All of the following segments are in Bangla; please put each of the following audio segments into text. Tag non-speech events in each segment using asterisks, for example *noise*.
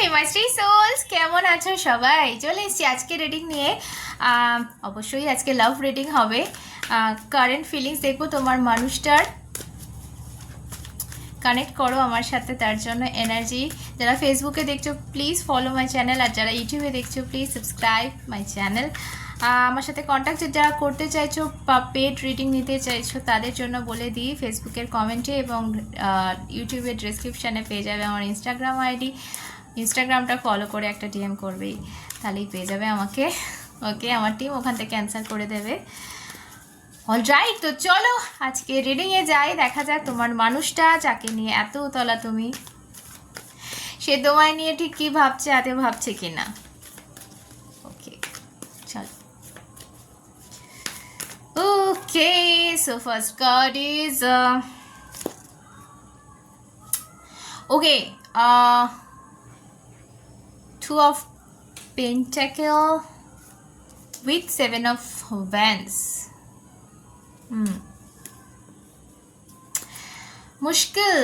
হে মাস্ট্রি সোলস কেমন আছো সবাই? চলে এসছি আজকে রিডিং নিয়ে। অবশ্যই আজকে লাভ রিডিং হবে। কারেন্ট ফিলিংস দেখব তোমার মানুষটার। কানেক্ট করো আমার সাথে, তার জন্য এনার্জি যারা ফেসবুকে দেখছ প্লিজ ফলো মাই চ্যানেল আর যারা ইউটিউবে দেখছ প্লিজ সাবস্ক্রাইব মাই চ্যানেল আমার সাথে কন্ট্যাক্ট যারা করতে চাইছো, বা পেড রিডিং নিতে চাইছো, তাদের জন্য বলে দিই ফেসবুকের কমেন্টে এবং ইউটিউবের ডিসক্রিপশানে পেয়ে যাবে আমার ইনস্টাগ্রাম আইডি ইনস্টাগ্রামটা ফলো করে একটা ডিএম করবেই। তাহলেই পেয়ে যাবে আমাকে। ওকে আমার টিম ওখান থেকে অ্যান্সার করে দেবে। অলরাইট তো চলো আজকে রিডিংয়ে যাই, দেখা যাক তোমার মানুষটা যাকে নিয়ে এত তলা তুমি, সে তোমায় নিয়ে ঠিক কি ভাবছে, এত ভাবছে কি না ওকে চলো okay so first card is okay two of pentacle with seven of wands Hmm. মুশকিল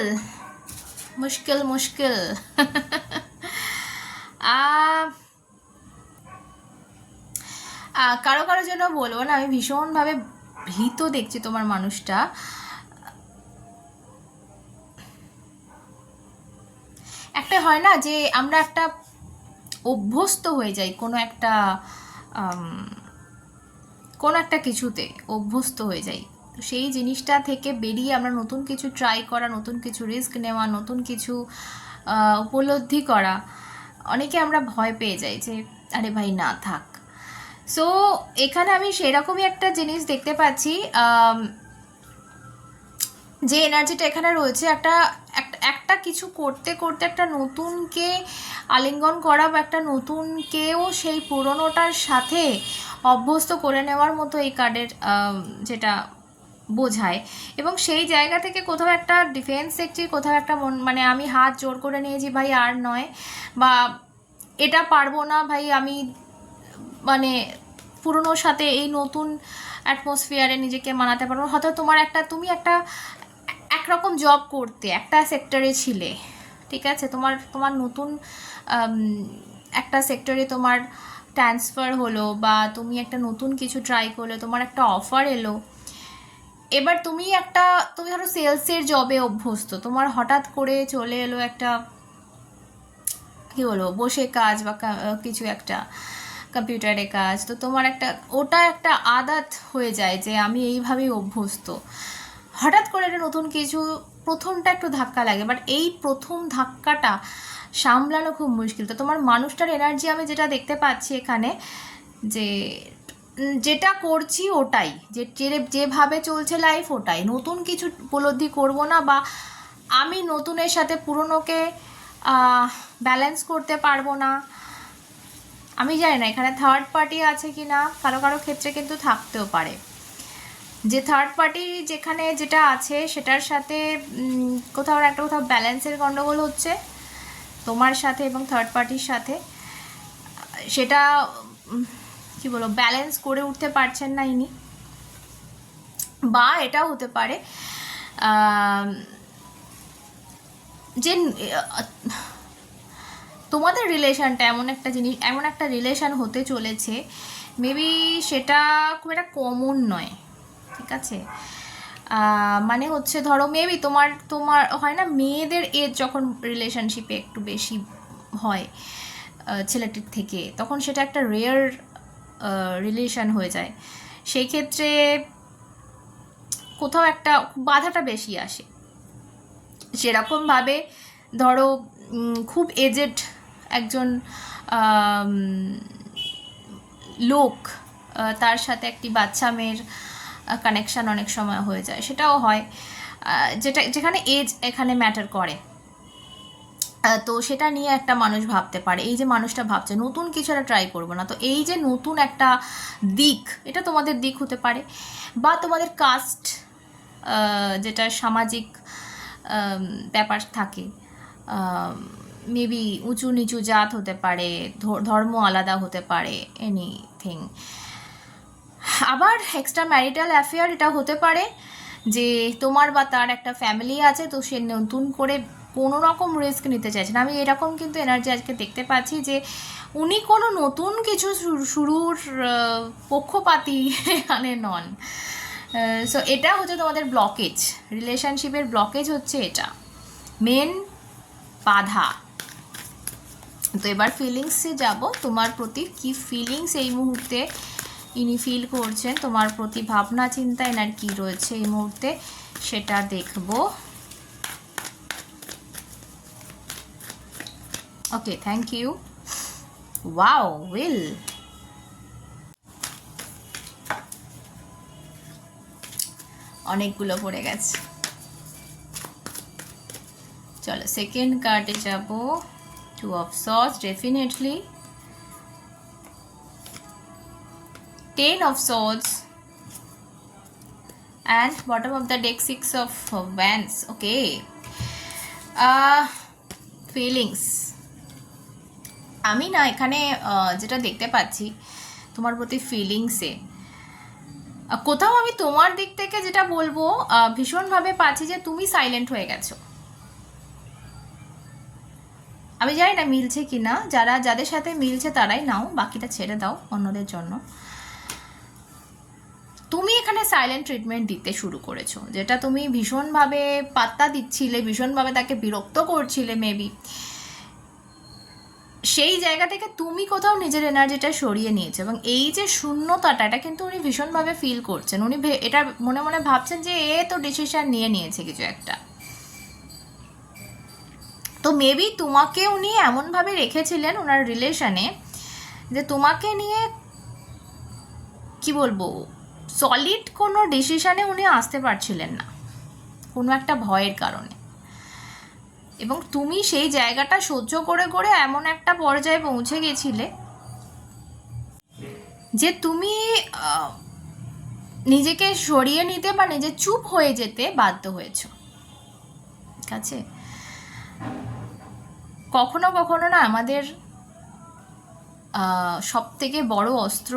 মুশকিল মুশকিল আহ, আহ, কারও কারও জন্য বলব না আমি ভীষণভাবে ভীত দেখছি তোমার মানুষটা। একটা হয় না যে আমরা একটা অভ্যস্ত হয়ে যাই কোনো একটা কোনো একটা কিছুতে, অভ্যস্ত হয়ে যাই তো সেই জিনিসটা থেকে বেরিয়ে আমরা নতুন কিছু ট্রাই করা, নতুন কিছু রিস্ক নেওয়া, নতুন কিছু উপলব্ধি করা, অনেকে আমরা ভয় পেয়ে যাই যে, আরে ভাই, না থাক। সো এখানে আমি সেরকমই একটা জিনিস দেখতে পাচ্ছি যে এনার্জিটা এখানে রয়েছে, একটা একটা- কিছু করতে করতে একটা নতুনকে আলিঙ্গন করা বা একটা নতুনকেও সেই পুরনোটার সাথে অভ্যস্ত করে নেওয়ার মতো এই কার্ডের যেটা বোঝায়। এবং সেই জায়গা থেকে কোথাও একটা ডিফেন্স দেখছি কোথাও একটা মন মানে আমি হাত জোর করে নিয়েছি ভাই আর নয় বা এটা পারব না ভাই আমি মানে পুরনোর সাথে এই নতুন অ্যাটমসফিয়ারে নিজেকে মানাতে পারব হয়তো তোমার একটা, তুমি একটা একরকম জব করতে, একটা সেক্টরে ছিলে, ঠিক আছে? তোমার তোমার নতুন একটা সেক্টরে তোমার ট্রান্সফার হলো বা তুমি একটা নতুন কিছু ট্রাই করলে, তোমার একটা অফার এলো, এবার তুমি একটা, তুমি ধরো সেলসের জবে অভ্যস্ত, তোমার হঠাৎ করে চলে এলো একটা, কি বলব, বসে কাজ বা কিছু একটা কম্পিউটারে কাজ, তো তোমার একটা, ওটা একটা আদাত হয়ে যায় যে আমি এইভাবেই অভ্যস্ত। হঠাৎ করে একটা নতুন কিছু, প্রথমটা একটু ধাক্কা লাগে বাট এই প্রথম ধাক্কাটা সামলানো খুব মুশকিল। তো তোমার মানুষটার এনার্জি আমি যেটা দেখতে পাচ্ছি এখানে, যে যেটা করছি ওটাই, যে যেভাবে চলছে লাইফ ওটাই। নতুন কিছু উপলব্ধি করব না বা আমি নতুনের সাথে পুরনোকে ব্যালেন্স করতে পারব না। আমি জানি না, এখানে থার্ড পার্টি আছে কি না কারও কারও ক্ষেত্রে কিন্তু থাকতেও পারে। যে থার্ড পার্টি যেখানে যেটা আছে, সেটার সাথে কোথাও একটা কোথাও ব্যালেন্সের গণ্ডগোল হচ্ছে, তোমার সাথে এবং থার্ড পার্টির সাথে। সেটা কি বলো ব্যালেন্স করে উঠতে পারছেন না ইনি। বা এটাও হতে পারে যে, তোমাদের রিলেশনটা এমন একটা জিনিস, এমন একটা রিলেশন হতে চলেছে মেবি সেটা খুব একটা কমন নয়। ঠিক আছে? মানে হচ্ছে ধরো মেবি তোমার তোমার হয় না, মেয়েদের এজ যখন রিলেশনশিপে একটু বেশি হয় ছেলেটির থেকে, তখন সেটা একটা রেয়ার রিলেশন হয়ে যায়। সেই ক্ষেত্রে কোথাও একটা বাধাটা বেশি আসে। সেরকমভাবে ধরো খুব এজেড একজন লোক তার সাথে একটি বাচ্চা মেয়ের কানেকশান অনেক সময় হয়ে যায়, সেটাও হয়। যেটা, যেখানে এজ এখানে ম্যাটার করে। তো সেটা নিয়ে একটা মানুষ ভাবতে পারে, এই যে মানুষটা ভাবছে, নতুন কিছু একটা ট্রাই করব না, তো এই যে নতুন একটা দিক, এটা তোমাদের দিক হতে পারে। বা তোমাদের কাস্ট যেটা সামাজিক ব্যাপার থাকে মেবি উঁচু নিচু জাত হতে পারে ধর্ম আলাদা হতে পারে এনিথিং আবার এক্সট্রা ম্যারিটাল অ্যাফেয়ার এটা হতে পারে যে তোমার বা তার একটা ফ্যামিলি আছে, তো সে নতুন করে কোনো রকম রিস্ক নিতে চাইছেন আমি এরকম কিন্তু এনার্জি আজকে দেখতে পাচ্ছি যে উনি কোনো নতুন কিছু শুরুর পক্ষপাতি এখানে *laughs* নন। সো এটা হচ্ছে তোমাদের ব্লকেজ রিলেশনশিপের ব্লকেজ হচ্ছে এটা। মেন বাধা। তো এবার ফিলিংসে যাব। তোমার প্রতি কি ফিলিংস এই মুহূর্তে ইনি ফিল করছেন, তোমার প্রতি ভাবনা, চিন্তা এনার কি রয়েছে এই মুহূর্তে, সেটা দেখব। Okay thank you wow will অনেকগুলো পড়ে গেছে। চলো সেকেন্ড কার্ডে যাব। Two of sauce definitely ten of swords and bottom of the deck six of wands. Okay. Uh, feelings. আমি না এখানে আহ, যেটা দেখতে পাচ্ছি তোমার প্রতি ফিলিংসে কোথাও আমি তোমার দিক থেকে যেটা বলব ভীষণভাবে পাচ্ছি যে তুমি সাইলেন্ট হয়ে গেছো। আমি জানি না মিলছে কি না যারা যাদের সাথে মিলছে তারাই নাও বাকিটা ছেড়ে দাও অন্যদের জন্য। এখানে সাইলেন্ট ট্রিটমেন্ট দিতে শুরু করেছ, যেটা তুমি ভীষণভাবে পাত্তা দিচ্ছিলে, ভীষণভাবে তাকে বিরক্ত করছিলে মেবি সেই জায়গা থেকে তুমি কোথাও নিজের এনার্জিটা সরিয়ে নিয়েছো এবং এই যে শূন্যতাটা, এটা কিন্তু উনি ভীষণভাবে ফিল করছেন। উনি এটা মনে মনে ভাবছেন যে, এ তো ডিসিশন নিয়ে নিয়েছে কিছু একটা। তো মেবি তোমাকে উনি এমনভাবে রেখেছিলেন ওনার রিলেশনে যে তোমাকে নিয়ে, কি বলব সলিড কোনো ডিসিশানে উনি আসতে পারছিলেন না, কোনো একটা ভয়ের কারণে। এবং তুমি সেই জায়গাটা সহ্য করে করে এমন একটা পর্যায়ে পৌঁছে গেছিলে যে তুমি নিজেকে সরিয়ে নিতে বা নিজে চুপ হয়ে যেতে বাধ্য হয়েছো। ঠিক আছে? কখনো কখনো না আমাদের সব থেকে বড় অস্ত্র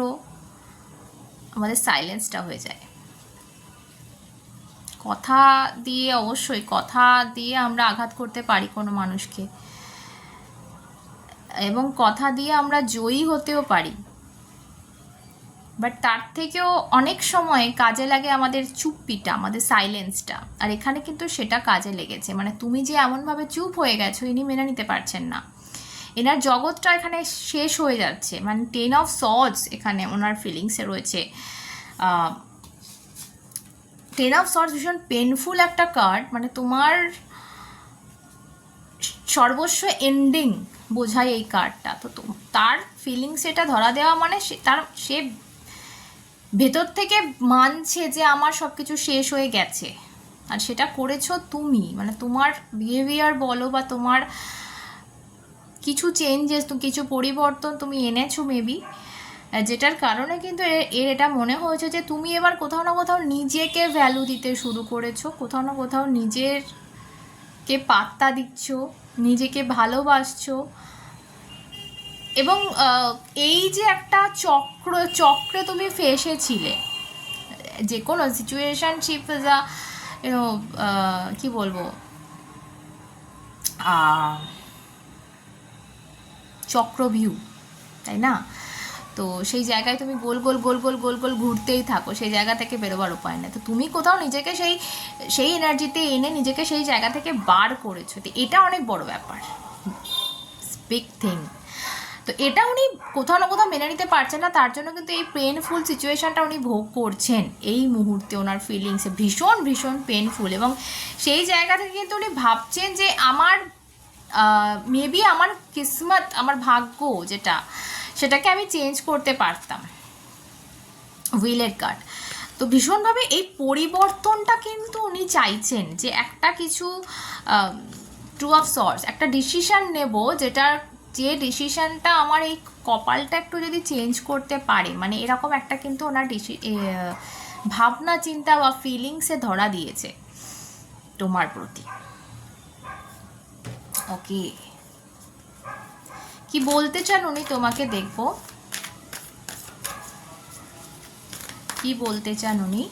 আমাদের সাইলেন্সটা হয়ে যায়। কথা দিয়ে অবশ্যই, কথা দিয়ে আমরা আঘাত করতে পারি কোনো মানুষকে। এবং কথা দিয়ে আমরা জয়ী হতেও পারি। বাট তার থেকেও অনেক সময় কাজে লাগে আমাদের চুপ্পিটা, আমাদের সাইলেন্সটা আর এখানে কিন্তু সেটা কাজে লেগেছে। মানে তুমি যে এমনভাবে চুপ হয়ে গেছো, ইনি মেনে নিতে পারছেন না। এনার জগৎটা এখানে শেষ হয়ে যাচ্ছে। মানে টেন অফ সডস এখানে ওনার ফিলিংসে রয়েছে। টেন অফ সডস ভীষণ পেনফুল একটা কার্ড মানে তোমার সর্বস্ব এন্ডিং বোঝায় এই কার্ডটা তো তো- তার ফিলিংস এটা ধরা দেওয়া মানে সে তার, সে ভেতর থেকে মানছে যে আমার সব কিছু শেষ হয়ে গেছে। আর সেটা করেছ তুমি। মানে তোমার বিহেভিয়ার বলো বা তোমার কিছু চেঞ্জেস কিছু পরিবর্তন তুমি এনেছো মেবি যেটার কারণে কিন্তু এর এটা মনে হয়েছে যে তুমি এবার কোথাও না কোথাও নিজেকে ভ্যালু দিতে শুরু করেছ, কোথাও না কোথাও নিজের কে পাত্তা দিচ্ছ, নিজেকে ভালোবাসছো। এবং এই যে একটা চক্র, চক্রে তুমি ফেসেছিলে, যে কোনো সিচুয়েশনশিপ যা কি বলব চক্রভিউ, তাই না? তো সেই জায়গায় তুমি গোল গোল গোল গোল গোল গোল ঘুরতেই থাকো, সেই জায়গা থেকে বেরোবার উপায় নেই। তো তুমি কোথাও নিজেকে সেই সেই এনার্জিতে এনে নিজেকে সেই জায়গা থেকে বার করেছ। তো এটা অনেক বড় ব্যাপার। বিগ থিং তো এটা উনি কোথাও না কোথাও মেনে নিতে পারছেন না, তার জন্য কিন্তু এই পেনফুল সিচুয়েশনটা উনি ভোগ করছেন। এই মুহূর্তে ওনার ফিলিংসে ভীষণ ভীষণ পেনফুল এবং সেই জায়গা থেকে কিন্তু উনি ভাবছেন যে আমার মেবি আমার কিসমত, আমার ভাগ্য যেটা, সেটাকে আমি চেঞ্জ করতে পারতাম। উইলের কার্ড তো ভীষণভাবে এই পরিবর্তনটা কিন্তু উনি চাইছেন যে একটা কিছু ট্রু অফ সর্স একটা ডিসিশন নেব যেটার, যে ডিসিশানটা আমার এই কপালটা একটু যদি চেঞ্জ করতে পারে মানে এরকম একটা কিন্তু ওনার ডিসি ভাবনা, চিন্তা বা ফিলিংসে ধরা দিয়েছে তোমার প্রতি। ওকে কি বলতে চান উনি? তোমাকে দেখব। কি বলতে চান উনি?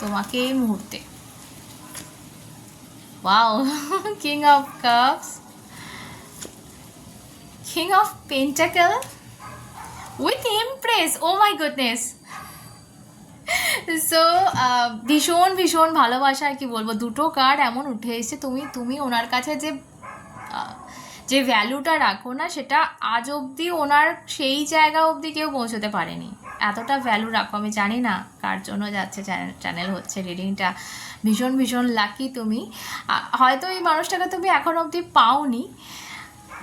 তোমাকে এই মুহূর্তে। Wow king of cups king of pentacle with empress oh my goodness *laughs* so ভীষণ ভীষণ ভালোবাসা আর কি বলব। দুটো কার্ড এমন উঠে এসেছে, তুমি তুমি ওনার কাছে যে যে ভ্যালুটা রাখো না, সেটা আজ অবধি ওনার সেই জায়গা অবধি কেউ পৌঁছতে পারেনি। এতটা ভ্যালু রাখো, আমি জানি না কার জন্য যাচ্ছে চ্যানেল হচ্ছে রিডিংটা ভীষণ ভীষণ লাকি তুমি। হয়তো এই মানুষটাকে তুমি এখন অবধি পাওনি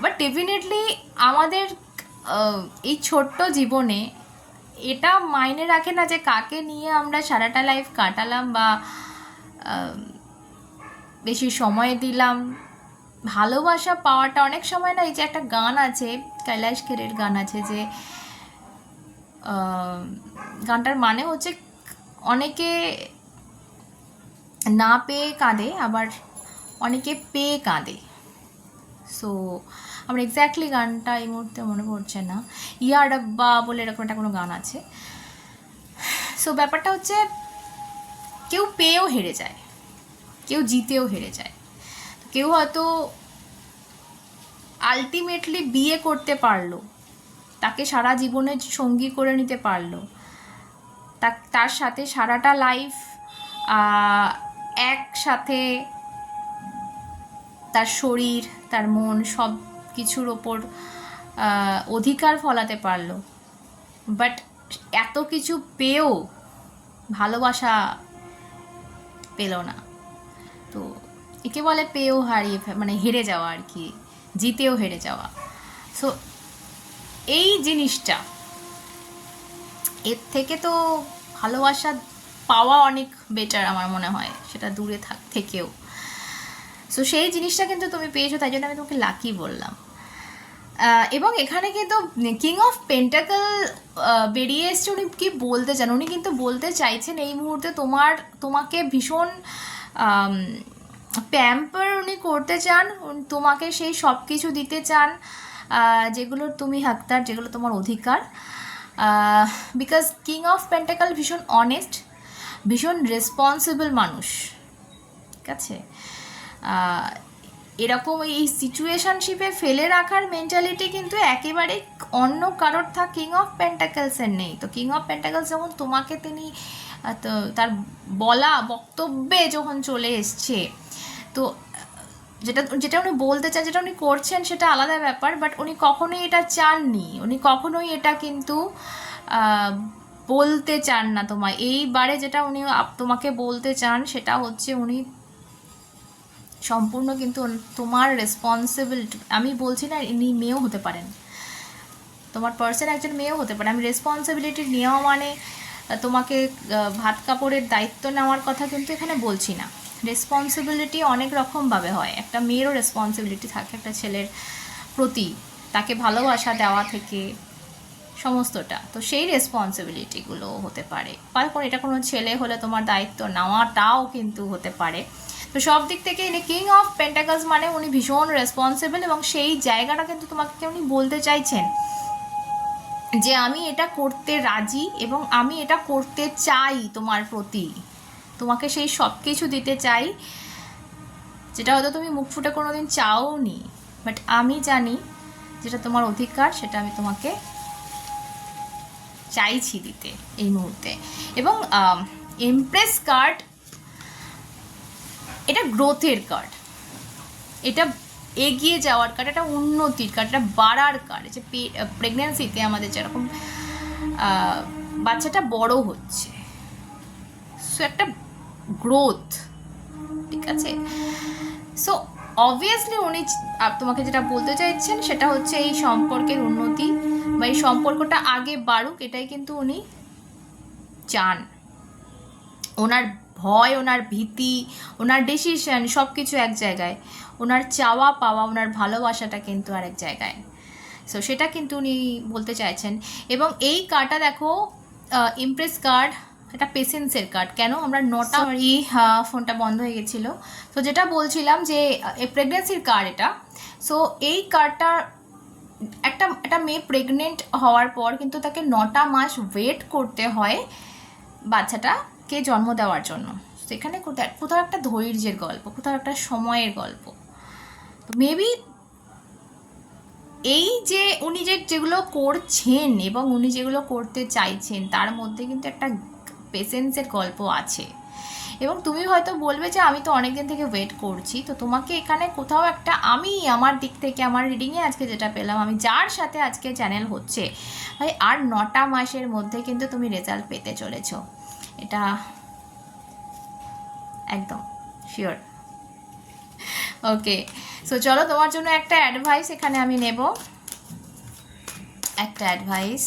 বাট ডেফিনেটলি আমাদের এই ছোট্ট জীবনে এটা মাইনে রাখে না যে কাকে নিয়ে আমরা সারাটা লাইফ কাটালাম বা বেশি সময় দিলাম। ভালোবাসা পাওয়াটা অনেক সময় না, এই যে একটা গান আছে কৈলাস খেরের গান আছে যে গানটার মানে হচ্ছে অনেকে না পেয়ে কাঁদে, আবার অনেকে পেয়ে কাঁদে। সো আমার এক্স্যাক্টলি গানটা এই মুহূর্তে মনে পড়ছে না। ইয়া ডাব্বা বলে এরকম একটা কোনো গান আছে। সো ব্যাপারটা হচ্ছে, কেউ পেয়েও হেরে যায়। কেউ জিতেও হেরে যায়। কেউ হয়তো আলটিমেটলি বিয়ে করতে পারল। তাকে সারা জীবনে সঙ্গী করে নিতে পারল। তার সাথে সারাটা লাইফ একসাথে তার শরীর, তার মন সব কিছুর ওপর অধিকার ফলাতে পারল। বাট এত কিছু পেয়েও ভালোবাসা পেল না। তো একে বলে পেয়েও হারিয়ে মানে হেরে যাওয়া আর কি, জিতেও হেরে যাওয়া। সো এই জিনিসটা, এর থেকে তো ভালোবাসা পাওয়া অনেক বেটার আমার মনে হয়, সেটা দূরে থাক, থেকেও। সো সেই জিনিসটা কিন্তু তুমি পেয়েছ, তাই জন্য আমি তোমাকে লাকি বললাম। এবং এখানে কিন্তু কিং অফ পেন্টাকল বেরিয়ে এসছে, উনি কি বলতে চান? উনি কিন্তু বলতে চাইছেন এই মুহূর্তে তোমার, তোমাকে ভীষণ প্যাম্পার উনি করতে চান তোমাকে সেই সব কিছু দিতে চান যেগুলো তুমি হাকদার যেগুলো তোমার অধিকার। বিকজ কিং অফ পেন্টাকল ভীষণ অনেস্ট ভীষণ রেসপন্সিবল মানুষ। ঠিক আছে? এরকম এই সিচুয়েশনশিপে ফেলে রাখার মেন্টালিটি কিন্তু একেবারে অন্য কারোর থা কিং অফ পেন্টাকেলসের নেই। তো কিং অফ পেন্টাকেলস যখন তোমাকে তিনি তো তার বলা, বক্তব্যে যখন চলে এসছে, তো যেটা যেটা উনি বলতে চান, যেটা উনি করছেন সেটা আলাদা ব্যাপার বাট উনি কখনোই এটা চাননি। উনি কখনোই এটা কিন্তু বলতে চান না তোমায়। এইবারে যেটা উনি তোমাকে বলতে চান সেটা হচ্ছে উনি সম্পূর্ণ কিন্তু তোমার রেসপন্সিবিলিটি আমি বলছি না ইনি মেয়েও হতে পারেন। তোমার পার্সন একজন মেয়েও হতে পারে। আমি রেসপন্সিবিলিটি নেওয়া মানে তোমাকে ভাত কাপড়ের দায়িত্ব নেওয়ার কথা কিন্তু এখানে বলছি না। রেসপন্সিবিলিটি অনেক রকমভাবে হয়। একটা মেয়েরও রেসপন্সিবিলিটি থাকে একটা ছেলের প্রতি, তাকে ভালোবাসা দেওয়া থেকে, সমস্তটা। তো সেই রেসপন্সিবিলিটিগুলো হতে পারে। কোনো এটা কোনো ছেলে হলে তোমার দায়িত্ব নেওয়াটাও কিন্তু হতে পারে। তো সব দিক থেকে ইনি কিং অফ পেন্টাকাস মানে উনি ভীষণ রেসপন্সিবল এবং সেই জায়গাটা কিন্তু তোমাকে উনি বলতে চাইছেন যে আমি এটা করতে রাজি এবং আমি এটা করতে চাই তোমার প্রতি। তোমাকে সেই সব কিছু দিতে চাই, যেটা হয়তো তুমি মুখ ফুটে কোনোদিন চাও নি বাট আমি জানি যেটা তোমার অধিকার, সেটা আমি তোমাকে চাইছি দিতে এই মুহূর্তে। এবং এমপ্রেস কার্ড এটা গ্রোথের কার্ড এটা এগিয়ে যাওয়ার কার্ড এটা উন্নতির কার্ড এটা বাড়ার কার্ড যে প্রেগনেন্সিতে আমাদের যেরকম বাচ্চাটা বড় হচ্ছে। সো একটা গ্রোথ ঠিক আছে? সো অবভিয়াসলি উনি তোমাকে যেটা বলতে চাইছেন সেটা হচ্ছে এই সম্পর্কের উন্নতি বা এই সম্পর্কটা আগে বাড়ুক, এটাই কিন্তু উনি চান। ওনার ভয় ওনার ভীতি ওনার ডিসিশন সব কিছু এক জায়গায়। ওনার চাওয়া পাওয়া ওনার ভালোবাসাটা কিন্তু আর এক জায়গায়। সো সেটা কিন্তু উনি বলতে চাইছেন। এবং এই কার্ডটা দেখো ইমপ্রেস কার্ড এটা পেশেন্সের কার্ড কেন? আমরা নটা সরি ফোনটা বন্ধ হয়ে গেছিল। তো যেটা বলছিলাম যে প্রেগনেন্সির কার্ড এটা। সো এই কার্ডটা একটা একটা মেয়ে প্রেগনেন্ট হওয়ার পর কিন্তু তাকে নটা মাস ওয়েট করতে হয় বাচ্চাটাকে জন্ম দেওয়ার জন্য। এখানে কোথাও কোথাও একটা ধৈর্যের গল্প, কোথাও একটা সময়ের গল্প। তো মেবি এই যে উনি যে যেগুলো করছেন এবং উনি যেগুলো করতে চাইছেন, তার মধ্যে কিন্তু একটা পেশেন্সের গল্প আছে। এবং তুমি হয়তো বলবে যে, আমি তো অনেক দিন থেকে ওয়েট করছি, তো তোমাকে এখানে কোথাও একটা, আমি আমার দিক থেকে, আমার রিডিংয়ে আজকে যেটা পেলাম, আমি যার সাথে আজকে চ্যানেল হচ্ছে, ভাই, আর নটা মাসের মধ্যে কিন্তু তুমি রেজাল্ট পেতে চলেছো। এটা একদম শিওর ওকে সো চলো তোমার জন্য একটা অ্যাডভাইস এখানে আমি নেব। একটা অ্যাডভাইস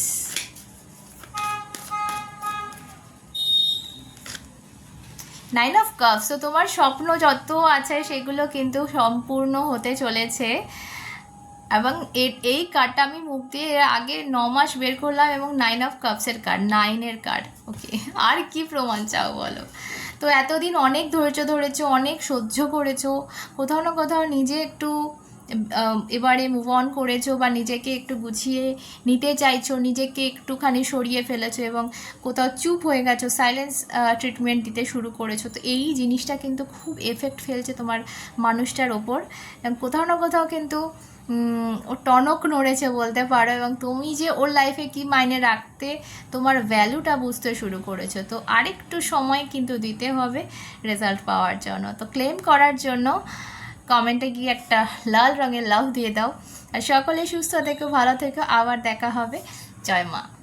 নাইন অফ কাপস তো তোমার স্বপ্ন যত আছে, সেগুলো কিন্তু সম্পূর্ণ হতে চলেছে। এবং এই কার্ডটা আমি মুখ দিয়ে এর আগে ন মাস বের করলাম এবং নাইন অফ কাপসের কার্ড নাইনের কার্ড ওকে আর কি প্রমাণ চাও বলো? তো এতদিন অনেক ধৈর্য ধরেছো, অনেক সহ্য করেছ, কোথাও না কোথাও নিজে একটু এবারে মুভ অন করেছ বা নিজেকে একটু গুছিয়ে নিতে চাইছো, নিজেকে একটুখানি সরিয়ে ফেলেছো এবং কোথাও চুপ হয়ে গেছো সাইলেন্স ট্রিটমেন্ট দিতে শুরু করেছ, তো এই জিনিসটা কিন্তু খুব এফেক্ট ফেলছে তোমার মানুষটার ওপর। কোথাও না কোথাও কিন্তু ও টনক নড়েছে বলতে পারো এবং তুমি যে ওর লাইফে কি মাইনে রাখতে, তোমার ভ্যালুটা বুঝতে শুরু করেছ। তো আরেকটু সময় কিন্তু দিতে হবে রেজাল্ট পাওয়ার জন্য। তো ক্লেম করার জন্য কমেন্টে গিয়ে একটা লাল রঙের লাভ দিয়ে দাও। আর সকলে সুস্থ থেকো, ভালো থেকো। আবার দেখা হবে। জয় মা।